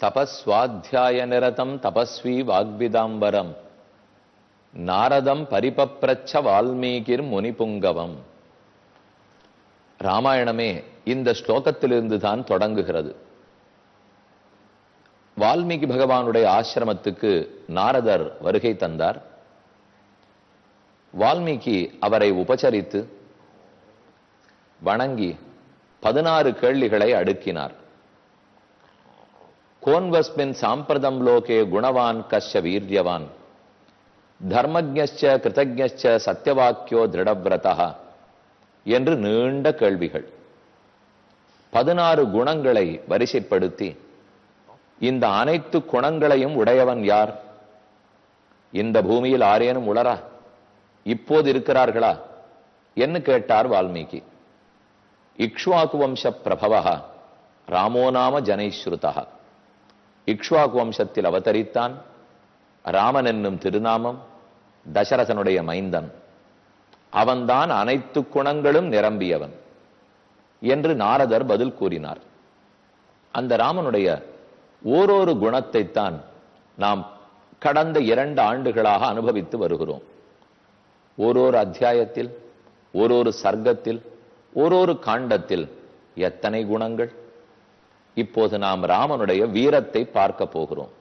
தபஸ்வாத்தியாய நிரதம் தபஸ்வி வாக்விதாம்பரம் நாரதம் பரிபப்ரச்ச வால்மீகிர் முனிபுங்கவம். ராமாயணமே இந்த ஸ்லோகத்திலிருந்து தான் தொடங்குகிறது. வால்மீகி பகவானுடைய ஆசிரமத்துக்கு நாரதர் வருகை தந்தார். வால்மீகி அவரை உபசரித்து வணங்கி பதினாறு கேள்விகளை அடுக்கினார். கோன்வஸ்மின் சாம்பிரதம் லோகே குணவான் கஷ்ய வீரியவான் தர்மஜ்ஞச்ச கிருதஜ்ஞச்ச சத்தியவாக்கியோ திருடவிரதா என்று நீண்ட கேள்விகள். பதினாறு குணங்களை வரிசைப்படுத்தி இந்த அனைத்து குணங்களையும் உடையவன் யார்? இந்த பூமியில் ஆரேனும் உளரா? இப்போது இருக்கிறார்களா? என்று கேட்டார் வால்மீகி. இக்ஷ்வாக்கு வம்ச பிரபவா ராமோ நாம ஜனைஸ்ருதா இக்ஷ்வாகு வம்சத்தில் அவதரித்தான். ராமன் என்னும் திருநாமம் தசரதனுடைய மைந்தன். அவன்தான் அனைத்து குணங்களும் நிரம்பியவன் என்று நாரதர் பதில் கூறினார். அந்த ராமனுடைய ஓரொரு குணத்தைத்தான் நாம் கடந்த இரண்டு ஆண்டுகளாக அனுபவித்து வருகிறோம். ஓரொரு அத்தியாயத்தில் ஓரொரு சர்க்கத்தில் ஓரொரு காண்டத்தில் எத்தனை குணங்கள்? இப்போது நாம் ராமனுடைய வீரத்தை பார்க்க போகிறோம்.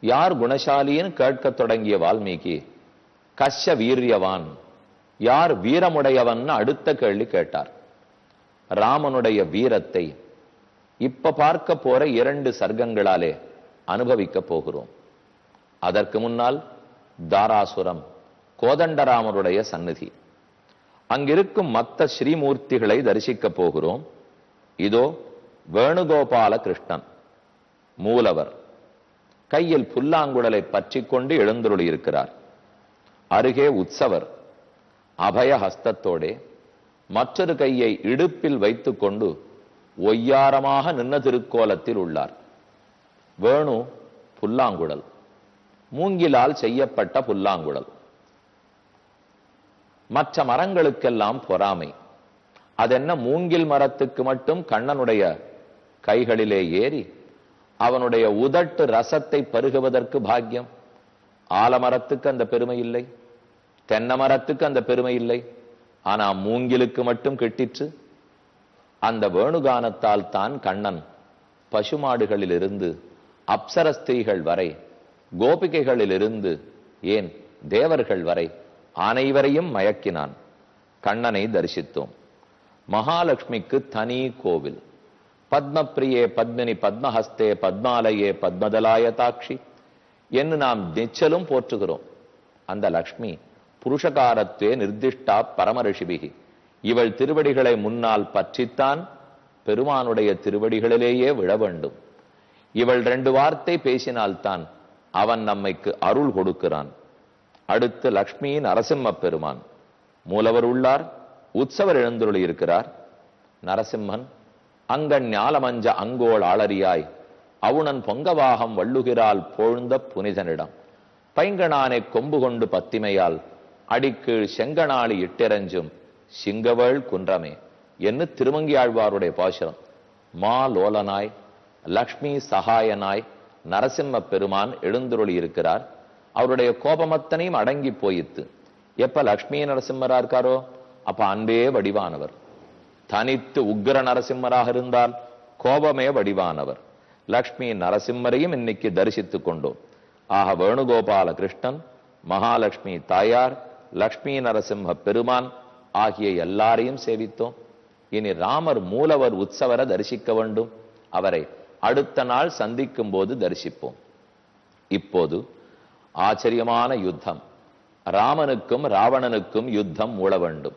யார் குணசாலின்னு கேட்க தொடங்கிய வால்மீகி கஷ்ய வீரியவான் யார் வீரமுடையவன் அடுத்த கேள்வி கேட்டார். ராமனுடைய வீரத்தை இப்ப பார்க்க போற இரண்டு சர்க்கங்களாலே அனுபவிக்க போகிறோம். அதற்கு முன்னால் தாராசுரம் கோதண்டராமருடைய சந்நிதி. அங்கிருக்கும் மத்த ஸ்ரீமூர்த்திகளை தரிசிக்க போகிறோம். இதோ வேணுகோபால கிருஷ்ணன் மூலவர். கையில் புல்லாங்குழலை பற்றி கொண்டு எழுந்துருளி இருக்கிறார் அருகே உற்சவர் அபய ஹஸ்தத்தோடே மற்றொரு கையை இடுப்பில் வைத்துக்கொண்டு ஒய்யாரமாக நின்ன திருக்கோலத்தில் உள்ளார். வேணு புல்லாங்குழல் மூங்கிலால் செய்யப்பட்ட புல்லாங்குழல். மற்ற மரங்களுக்கெல்லாம் பொறாமை. அதென்ன மூங்கில் மரத்துக்கு மட்டும் கண்ணனுடைய கைகளிலே ஏறி அவனுடைய உதட்டு ரசத்தை பருகுவதற்கு பாக்கியம். ஆலமரத்துக்கு அந்த பெருமை இல்லை. தென்னமரத்துக்கு அந்த பெருமை இல்லை. ஆனா மூங்கிலுக்கு மட்டும் கெட்டிற்று. அந்த வேணுகானத்தால் தான் கண்ணன் பசுமாடுகளிலிருந்து அப்சர ஸ்திரீகள் வரை கோபிகைகளிலிருந்து ஏன் தேவர்கள் வரை அனைவரையும் மயக்கினான். கண்ணனை தரிசித்தோம். மகாலட்சுமிக்கு தனி கோவில். பத்மப்பிரியே பத்மினி பத்மஹஸ்தே பத்மாலயே பத்மதலாயதாட்சி என்று நாம் நிச்சலும் போற்றுகிறோம். அந்த லக்ஷ்மி புருஷகாரத்வே நிர்திஷ்டா பரமரிஷிபிகி. இவள் திருவடிகளை முன்னால் பற்றித்தான் பெருமானுடைய திருவடிகளிலேயே விழ வேண்டும். இவள் ரெண்டு வார்த்தை பேசினால்தான் அவன் நம்மைக்கு அருள் கொடுக்கிறான். அடுத்து லக்ஷ்மி நரசிம்ம பெருமான். மூலவர் உள்ளார் உற்சவர் எழுந்துருளி இருக்கிறார் நரசிம்மன் அங்கண் ஞாலமஞ்ச அங்கோள் ஆளறியாய். அவுணன் பொங்கவாகம் வள்ளுகிறால் போழ்ந்த புனிதனிடம். பைங்கனானை கொம்பு கொண்டு பத்திமையால் அடிக்கீழ் செங்கனாளி இட்டெறஞ்சும் சிங்கவள் குன்றமே. என்று திருமங்கியாழ்வாருடைய பாசுரம். மா லோலனாய் லக்ஷ்மி சகாயனாய் நரசிம்ம பெருமான் எழுந்துருளி இருக்கிறார். அவருடைய கோபமத்தனையும் அடங்கி போயித்து எப்ப லக்ஷ்மி நரசிம்மரா இருக்காரோ அப்ப அன்பே வடிவானவர். தனித்து உக்ர நரசிம்மராக இருந்தால் கோபமே வடிவானவர். லக்ஷ்மி நரசிம்மரையும் இன்னைக்கு தரிசித்துக் கொண்டோம். ஆக வேணுகோபால கிருஷ்ணன் மகாலட்சுமி தாயார் லக்ஷ்மி நரசிம்ம பெருமான் ஆகிய எல்லாரையும் சேவித்தோம். இனி ராமர் மூலவர் உற்சவரை தரிசிக்க வேண்டும். அவரை அடுத்த நாள் சந்திக்கும் போது தரிசிப்போம். இப்போது ஆச்சரியமான யுத்தம். ராமனுக்கும் ராவணனுக்கும் யுத்தம் மூள வேண்டும்.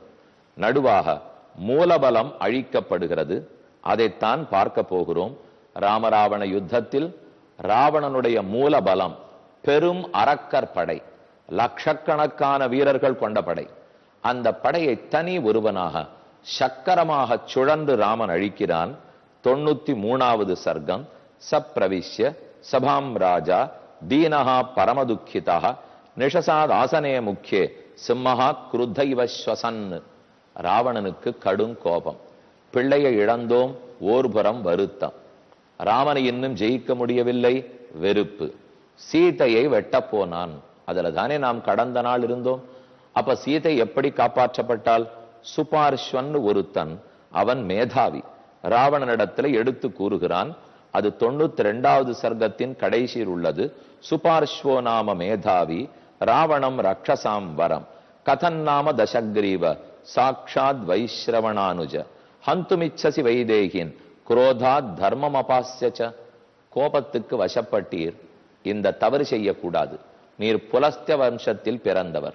நடுவாக மூலபலம் அழிக்கப்படுகிறது. அதைத்தான் பார்க்க போகிறோம். ராமராவண யுத்தத்தில் ராவணனுடைய மூலபலம் பெரும் அரக்கர் படை லட்சக்கணக்கான வீரர்கள் கொண்ட படை. அந்த படையை தனி ஒருவனாக சக்கரமாக சுழன்று ராமன் அழிக்கிறான். தொண்ணூத்தி மூணாவது சர்க்கம் சப்ரவிஷ்ய சபாம் ராஜா தீனஹா பரமதுக்கிதா நிஷசாத் ஆசனே முக்கிய சிம்மஹா குருத்த ராவணனுக்கு கடும் கோபம். பிள்ளையை இழந்தோம் ஓர்புறம் வருத்தம். ராமனை இன்னும் ஜெயிக்க முடியவில்லை வெறுப்பு. சீதையை வெட்டப்போனான் அதில் தானே நாம் கடந்த நாள் இருந்தோம். அப்ப சீதை எப்படி காப்பாற்றப்பட்டால் சுபார்ஷ்வன் ஒருத்தன் அவன் மேதாவி. ராவணனிடத்துல எடுத்து கூறுகிறான் அது தொண்ணூத்தி ரெண்டாவது சர்க்கத்தின் கடைசியில் உள்ளது. சுபார்ஸ்வோ நாம மேதாவி ராவணம் ரக்ஷசாம் வரம். கதன் நாம தசக்ரீவ. சாக்ஷாத் வைஸ்ரவணானுஜ ஹந்துமிச்சசி வைதேகின் குரோதாத் தர்மம் அபாஸ்யச்ச கோபத்துக்கு வசப்பட்டீர் இந்த தவறு செய்யக்கூடாது। நீர் புலஸ்திய வம்சத்தில் பிறந்தவர்।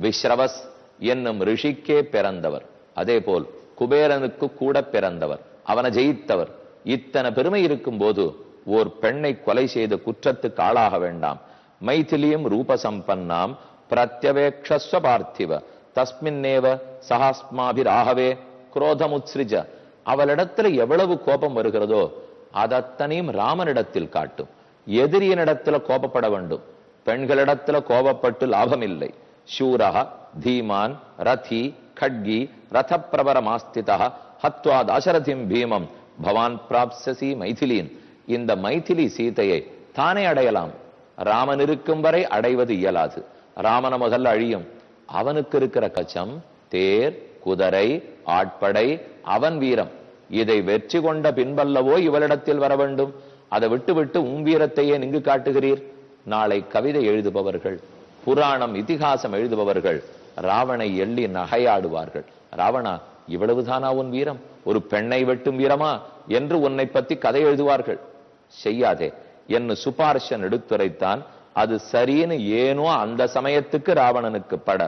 விஸ்ரவஸ் என்னும் ரிஷிக்கே பிறந்தவர்। அதேபோல் குபேரனுக்கு கூட பிறந்தவர்। அவனை ஜெயித்தவர்। இத்தனை பெருமை இருக்கும் போது ஓர் பெண்ணை கொலை செய்த குற்றத்துக்கு ஆளாக வேண்டாம்। மைதிலியும் ரூபசம்பன்னாம் பிரத்யவேக்ஷஸ்வ பார்த்திவ। தஸ்மின்னேவ சஹாஸ்மாபிராகவே குரோதமுத்ஸ்ரிஜ. அவளிடத்துல எவ்வளவு கோபம் வருகிறதோ அதத்தனையும் ராமனிடத்தில் காட்டும். எதிரியனிடத்துல கோபப்பட வேண்டும். பெண்களிடத்துல கோபப்பட்டு லாபம் இல்லை சூரக தீமான் ரதி கட்கி ரதப்பிரபர மாஸ்திதா ஹத்வா தாசரதிம் பீமம் பவான் பிராப்சசி மைதிலீன். இந்த மைதிலி சீதையை தானே அடையலாம். ராமன் இருக்கும் வரை அடைவது இயலாது. ராமன முதல்ல அழியும். அவனுக்கு இருக்கிற கச்சம் தேர் குதிரை ஆட்படை அவன் வீரம். இதை வெற்றி கொண்ட பின்பல்லவோ இவளிடத்தில் வர வேண்டும். அதை விட்டு விட்டு உன் வீரத்தையே இங்கு காட்டுகிறீர். நாளை கவிதை எழுதுபவர்கள் புராணம் இதிகாசம் எழுதுபவர்கள் ராவணை எள்ளி நகையாடுவார்கள். ராவணா இவ்வளவுதானா உன் வீரம்? ஒரு பெண்ணை வெட்டும் வீரமா என்று உன்னை பத்தி கதை எழுதுவார்கள். செய்யாதே. என்று சுபார்ஷன் எடுத்துரைத்தான் அது சரின்னு ஏனோ அந்த சமயத்துக்கு ராவணனுக்கு பட.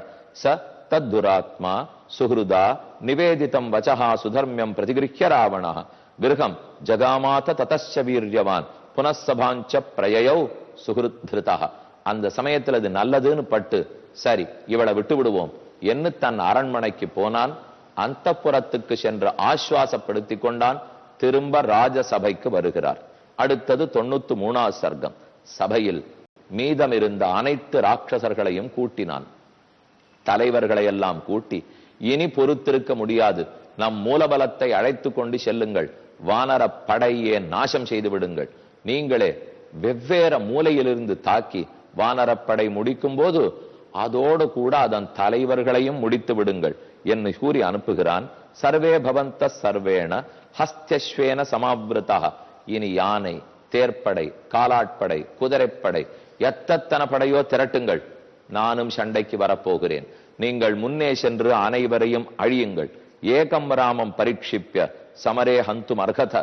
ச தத்துராத்மா சுஹ்ருதா நிவேதிதம் வச்சஹா சுதர்மியம் பிரதிகிருஹ்ய ராவணா கிரகம் ஜகாமாத ததச்ச வீரியவான் புனசபாஞ்ச பிரயயௌ சுகிருத்ருதா அந்த சமயத்தில் அது நல்லதுன்னு பட்டு சரி இவளை விட்டு விடுவோம் என்று தன் அரண்மனைக்கு போனான். அந்தப்புறத்துக்கு சென்று ஆஸ்வாசப்படுத்தி கொண்டான். திரும்ப ராஜசபைக்கு வருகிறார். அடுத்தது தொண்ணூத்து மூணாவது சர்க்கம். சபையில் மீதம் இருந்த அனைத்து ராட்சசர்களையும் கூட்டினான். தலைவர்களை எல்லாம் கூட்டி இனி பொறுத்திருக்க முடியாது. நம் மூலபலத்தை அழைத்து கொண்டு செல்லுங்கள். வானர படையே நாசம் செய்து விடுங்கள். நீங்களே வெவ்வேறு மூலையிலிருந்து தாக்கி வானரப்படை முடிக்கும் போது அதோடு கூட அதன் தலைவர்களையும் முடித்து விடுங்கள் என்று கூறி அனுப்புகிறான். சர்வே பவந்த சர்வேண ஹஸ்தஸ்வேன சமாவிருதா இனி யானை தேர்ப்படை காலாட்படை குதிரைப்படை எத்தத்தன படையோ திரட்டுங்கள். நானும் சண்டைக்கு வரப்போகிறேன். நீங்கள் முன்னே சென்று அனைவரையும் அழியுங்கள். ஏகம் ராமம் பரீட்சிப்பிய சமரே ஹந்தும் அர்ஹத.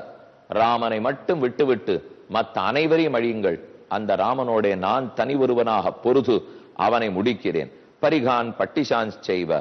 ராமனை மட்டும் விட்டுவிட்டு மற்ற அனைவரையும் அழியுங்கள். அந்த ராமனோடே நான் தனி ஒருவனாக பொருது அவனை முடிக்கிறேன். பரிகான் பட்டிசான் செய்வ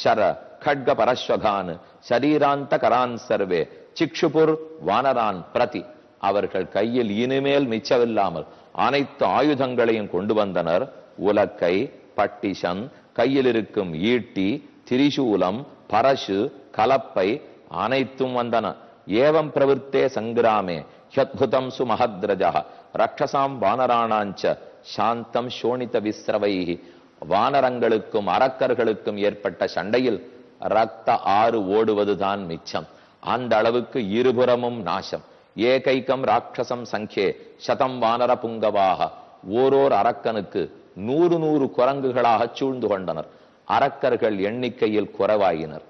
ஷர கட்க பரஸ்வகான் சரீராந்த கரான் சர்வே சிக்ஷுபுர் வானரான் பிரதி. அவர்கள் கையில் இனிமேல் மிச்சமில்லாமல் அனைத்து ஆயுதங்களையும் கொண்டு வந்தனர். உலக்கை பட்டிஷன் கையில் இருக்கும் ஈட்டி திரிசூலம் பரசு கலப்பை அனைத்தும் வந்தன. ஏவம் பிரவருத்தே சங்கிராமே. ஹத்புதம் சுமஹத்ரஜா. ரக்ஷசாம் வானராணாஞ்ச. சாந்தம் சோனித விஸ்ரவை வானரங்களுக்கும் அரக்கர்களுக்கும் ஏற்பட்ட சண்டையில் ரத்த ஆறு ஓடுவதுதான் மிச்சம். அந்த அளவுக்கு இருபுறமும் நாசம். ஏகைக்கம் ராட்சசம் சங்கே சதம் வானர புங்கவாக. ஓரோர் அரக்கனுக்கு நூறு நூறு குரங்குகளாக சூழ்ந்து கொண்டனர். அரக்கர்கள் எண்ணிக்கையில் குறைவாயினர்.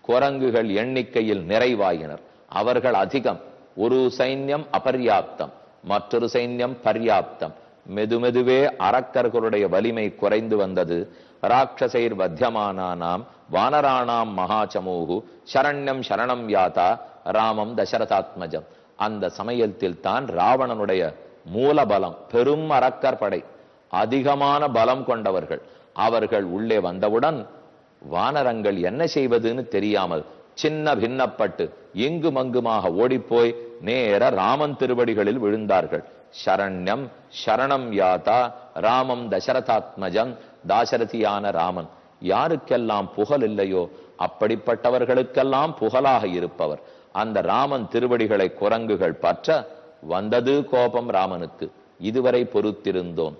குரங்குகள் எண்ணிக்கையில் நிறைவாயினர். அவர்கள் அதிகம். ஒரு சைன்யம் அபர்யாப்தம். மற்றொரு சைன்யம் பர்யாப்தம். மெதுமெதுவே அரக்கர்களுடைய வலிமை குறைந்து வந்தது. ராட்சசைர் வத்தியமானானாம். வானராணாம் மகாச்சமூகு சரண்யம் சரணம் யாதா. ராமம் தசரதாத்மஜம். அந்த சமயத்தில் தான் ராவணனுடைய மூலபலம் பெரும் அரக்கர் படை அதிகமான பலம் கொண்டவர்கள். அவர்கள் உள்ளே வந்தவுடன் வானரங்கள் என்ன செய்வதுன்னு தெரியாமல் சின்ன பின்னப்பட்டு இங்கு மங்குமாக ஓடிப்போய் நேர ராமன் திருவடிகளில் விழுந்தார்கள். சரண்யம் சரணம் யாதா ராமம் தசரதாத்மஜம் தாசரதியான ராமன். யாருக்கெல்லாம் புகழ் இல்லையோ அப்படிப்பட்டவர்களுக்கெல்லாம் புகழாக இருப்பவர். அந்த ராமன் திருவடிகளை குரங்குகள் பற்ற வந்தது கோபம் ராமனுக்கு. இதுவரை பொறுத்திருந்தோம்.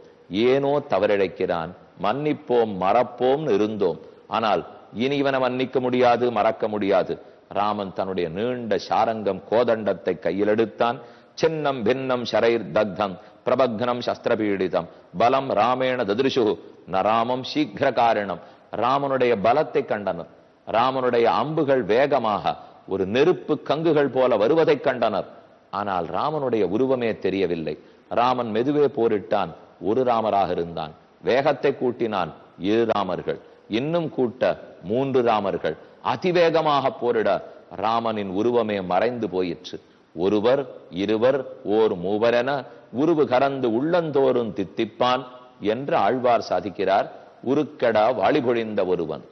ஏனோ தவறிழைக்கிறான். மன்னிப்போம் மறப்போம் இருந்தோம். ஆனால் இனி இவனை மன்னிக்க முடியாது மறக்க முடியாது. ராமன் தன்னுடைய நீண்ட சாரங்கம் கோதண்டத்தை கையில் எடுத்தான். சின்னம் பின்னம் ஷரைர் தக்தம் பிரபக்னம் சஸ்திரபீடிதம். பலம் ராமேண ததிருஷு. நராமம் சீக்கிர காரணம் ராமனுடைய பலத்தை கண்டனர். ராமனுடைய அம்புகள் வேகமாக ஒரு நெருப்பு கங்குகள் போல வருவதைக் கண்டனர். ஆனால் ராமனுடைய உருவமே தெரியவில்லை. ராமன் மெதுவே போரிட்டான். ஒரு ராமராக இருந்தான். வேகத்தை கூட்டினான் இரு ராமர்கள். இன்னும் கூட்ட மூன்று ராமர்கள். அதிவேகமாக போரிட ராமனின் உருவமே மறைந்து போயிற்று. ஒருவர் இருவர் ஓர் மூவரென உருவு கறந்து உள்ளந்தோறும் தித்திப்பான் என்று ஆழ்வார் சாதிக்கிறார் உருக்கடா வாளிபொழிந்த ஒருவன்.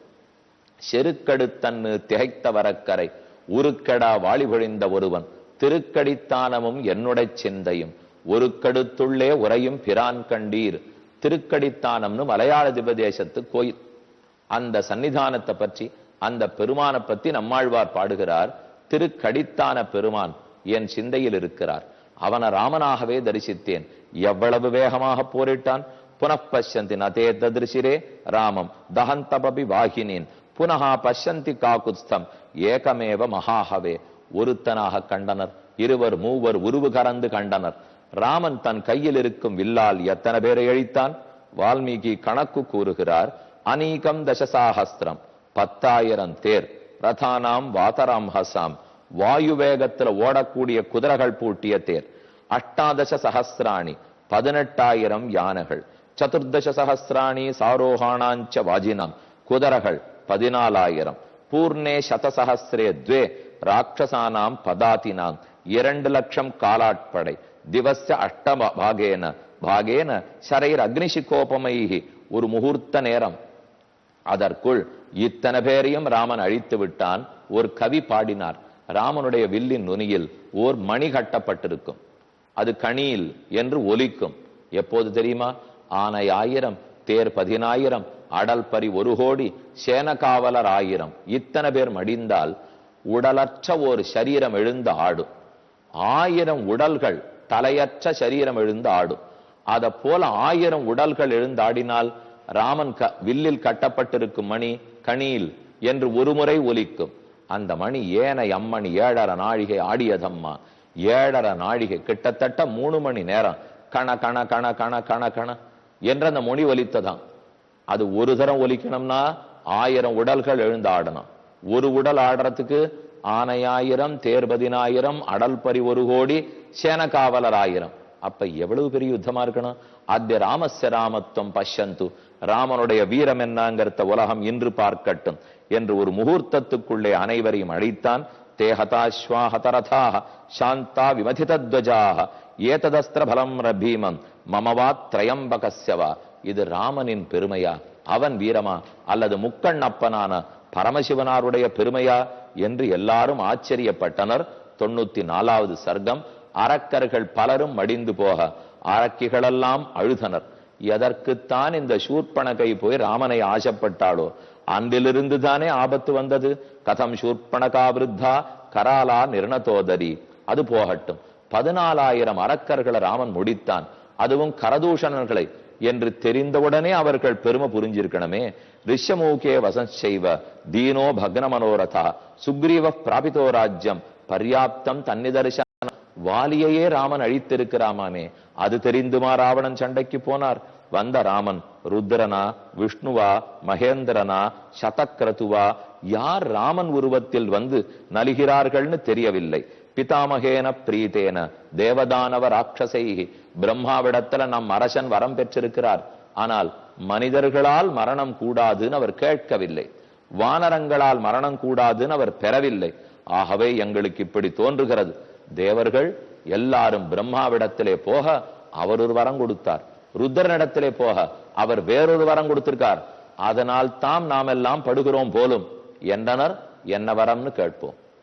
செருக்கடுத்தன்னு திகைத்த வரக்கரை உருக்கடா வாழிபொழிந்த ஒருவன் திருக்கடித்தானமும் என்னுடைய சிந்தையும். ஒரு கடுத்துள்ளே உரையும் பிரான் கண்டீர் திருக்கடித்தானம்னு மலையாள திபதேசத்து கோயில். அந்த சன்னிதானத்தை பற்றி அந்த பெருமானை பத்தி நம்மாழ்வார் பாடுகிறார் திருக்கடித்தான பெருமான் என் சிந்தையில் இருக்கிறார். அவன ராமனாகவே தரிசித்தேன். எவ்வளவு வேகமாக போரிட்டான்? புனப்பஷ்யந்தி நதே ததிருஷிரே ராமம் தகந்தபபி வாகினேன். புனகா பசந்தி காகுஸ்தம் ஏகமேவ மகாஹவே. ஒருத்தனாக கண்டனர் இருவர் மூவர் உருவு கறந்து கண்டனர். ராமன் தன் கையில் இருக்கும் வில்லால் எத்தனை பேரை அழித்தான்? வால்மீகி கணக்கு கூறுகிறார் அநீகம் தசசாகஸ்திரம் பத்தாயிரம் தேர் ரதானாம் வாதராம் ஹசாம் வாயு வேகத்துல ஓடக்கூடிய குதிரைகள் பூட்டிய தேர் அஷ்டாதச சஹஸ்ராணி பதினெட்டாயிரம் யானைகள் சதுர்தச சஹஸ்ராணி சாரோகாணாஞ்ச வாஜினம் குதிரைகள் பதினாலாயிரம் பூர்ணே சதசஹஸ்ரே துவே ராட்சசானாம் பதாதினாம். இரண்டு லட்சம் காலாட்படை. திவச அஷ்டம பாகேன. பாகேன சரைர் அக்னிஷிகோபமைகி ஒரு முகூர்த்த நேரம். அதற்குள் இத்தனை பேரையும் ராமன் அழித்து விட்டான். ஒரு கவி பாடினார். ராமனுடைய வில்லின் நுனியில் ஓர் மணி கட்டப்பட்டிருக்கும். அது கணியில் என்று ஒலிக்கும். எப்போது தெரியுமா? ஆனை ஆயிரம் தேர் பதினாயிரம் அடல்பரி ஒரு கோடி சேன காவலர் ஆயிரம் இத்தனை பேர் மடிந்தால் உடலற்ற ஒரு சரீரம் எழுந்து ஆடும். ஆயிரம் உடல்கள் தலையற்ற சரீரம் எழுந்து ஆடும். அத போல ஆயிரம் உடல்கள் எழுந்தாடினால் ராமன் க வில்லில் கட்டப்பட்டிருக்கும் மணி கணியில் என்று ஒருமுறை ஒலிக்கும். அந்த மணி ஏனை அம்மணி ஏழரை நாழிகை ஆடியதம்மா. ஏழரை நாழிகை கிட்டத்தட்ட மூணு மணி நேரம். கண கண கண கண கண கண என்ற அந்த மொழி ஒலித்ததான் அது ஒரு தரம் ஒலிக்கணும்னா ஆயிரம் உடல்கள் எழுந்து ஆடணும் ஒரு உடல் ஆடுறதுக்கு ஆனையாயிரம் தேர் பதினாயிரம் அடல் பறி ஒரு கோடி சேன காவலர் ஆயிரம் அப்ப எவ்வளவு பெரிய யுத்தமா இருக்கணும்? அத்திய ராமஸ்ய ராமத்துவம் பஷ்யந்து. ராமனுடைய வீரம் என்னங்கிறத உலகம் இன்று பார்க்கட்டும் என்று ஒரு முகூர்த்தத்துக்குள்ளே அனைவரையும் அழைத்தான். தேஹதாஸ்வாஹதரதாக சாந்தா விமதிதத்வஜாக ஏததஸ்திர பலம் ரபீமம் மமவா திரையம்பகஸ்யவா இது ராமனின் பெருமையா? அவன் வீரமா? அல்லது முக்கண்ணப்பனான பரமசிவனாருடைய பெருமையா? என்று எல்லாரும் ஆச்சரியப்பட்டனர். தொண்ணூத்தி நாலாவது சர்க்கம். அரக்கர்கள் பலரும் மடிந்து போக அரக்கிகளெல்லாம் அழுதனர். எதற்குத்தான் இந்த சூர்பணகை போய் ராமனை ஆசைப்பட்டாளோ? அன்றிலிருந்து தானே ஆபத்து வந்தது? கதம் சூர்பணகா விருத்தா கராலா நிர்ணதோதரி. அது போகட்டும். பதினாலாயிரம் அரக்கர்களை ராமன் முடித்தான். அதுவும் கரதூஷணர்களை என்று தெரிந்தவுடனே அவர்கள் பெருமை புரிஞ்சிருக்கணுமே. ரிஷமூகே வசம் செய்வ தீனோ பக்ன மனோரதா சுக்ரீவ பிராபிதோ ராஜ்யம் பர்யாப்தம் தன்னிதர்சன வாலியையே ராமன் அழித்திருக்கிறாமாமே. அது தெரிந்துமா ராவணன் சண்டைக்கு போனார்? வந்த ராமன் ருத்ரனா விஷ்ணுவா மகேந்திரனா சதக்ரதுவா யார் ராமன் உருவத்தில் வந்து நலிகிறார்கள்னு தெரியவில்லை. பிதாமகேன பிரீதேன தேவதானவ ராட்சசை பிரம்மாவிடத்துல நம் அரசன் வரம் பெற்றிருக்கிறார். ஆனால் மனிதர்களால் மரணம் கூடாதுன்னு அவர் கேட்கவில்லை. வானரங்களால் மரணம் கூடாதுன்னு அவர் பெறவில்லை. ஆகவே எங்களுக்கு இப்படி தோன்றுகிறது. தேவர்கள் எல்லாரும் பிரம்மாவிடத்திலே போக அவர் ஒரு வரம் கொடுத்தார். ருத்ரனிடத்திலே போக அவர் வேறொரு வரம் கொடுத்திருக்கார். அதனால் தாம் நாம் எல்லாம் படுகிறோம் போலும். என்றனர் என்ன வரம்னு கேட்போம்.